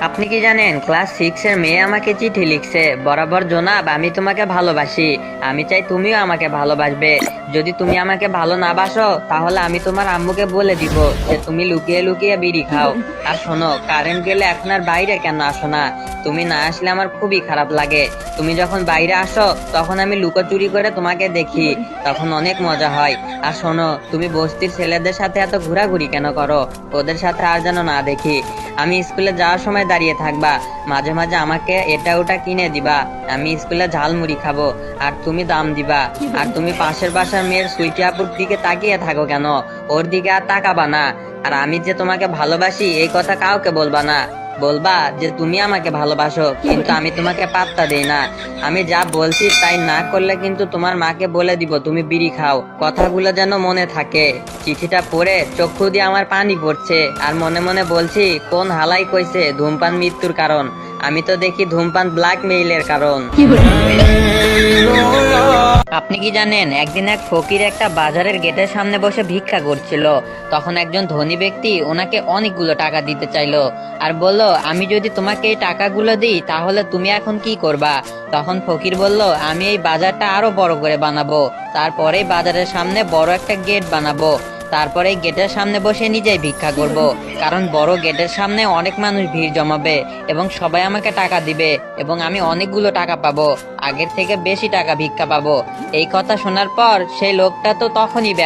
আপনি কি জানেন, ক্লাস সিক্স এর মেয়ে আমাকে চিঠি লিখছে, বরাবর জনাব, আমি তোমাকে ভালোবাসি, আমি চাই তুমিও আমাকে ভালোবাসবে। যদি তুমি আমাকে ভালো না বাসো, তাহলে আমি তোমার আম্মুকে বলে দিব যে তুমি লুকিয়ে লুকিয়ে বিড়ি খাও। আর শোনো কারেন্ট গেলে এখন আর বাইরে কেন আসো না? তুমি না আসলে আমার খুবই খারাপ লাগে। তুমি যখন বাইরে আসো, তখন আমি লুকোচুরি করে তোমাকে দেখি, তখন অনেক মজা হয়। আর শোনো, তুমি বস্তির ছেলেদের সাথে এত ঘোরাঘুরি কেন করো? ওদের সাথে আর যেন না দেখি। আমি স্কুলে যাওয়ার সময় দাঁড়িয়ে থাকবা। মাঝে মাঝে আমাকে এটা ওটা কিনে দিবা। আমি স্কুলে ঝালমুড়ি খাব। আর তুমি দাম দিবা। আর তুমি পাশের বাসার মেয়ের সুইটি দিকে তাকিয়ে থাকো কেন? ওর দিকে আর তাকাবা না। আর আমি যে তোমাকে ভালোবাসি, এই কথা কাউকে বলবা না। বলবা যে তুমি আমাকে ভালোবাসো, কিন্তু আমি তোমাকে পাত্তা দেই না। আমি যা বলছি তাই না করলে কিন্তু তোমার মাকে বলে দিব, তুমি বিড়ি খাও। কথাগুলো যেন মনে থাকে। চিঠিটা পড়ে চক্ষু দিয়ে আমার পানি পড়ছে, আর মনে মনে বলছি, কোন হালাই কইছে ধূমপান মৃত্যুর কারণ? আমি তো দেখি ধূমপান ব্ল্যাক মেইলের কারণ আপনি কি জানেন, একদিন এক ফকির একটা বাজারের গেটের সামনে বসে ভিক্ষা করছিল। তখন একজন ধনী ব্যক্তি ওনাকে অনেকগুলো টাকা দিতে চাইলো আর বলল, আমি যদি তোমাকে এই টাকাগুলো দিই, তাহলে তুমি এখন কি করবা? তখন ফকির বলল, আমি এই বাজারটা আরও বড় করে বানাবো। তারপরে বাজারের সামনে বড় একটা গেট বানাবো। তারপরে গেটের সামনে বসে নিজেই ভিক্ষা করব। কারণ বড় গেটের সামনে অনেক মানুষ ভিড় জমাবে এবং সবাই আমাকে টাকা দিবে এবং আমি অনেকগুলো টাকা পাবো। আগের থেকে বেশি টাকা ভিক্ষা পাবো। এই কথা শোনার পর সেই লোকটা তো তখনই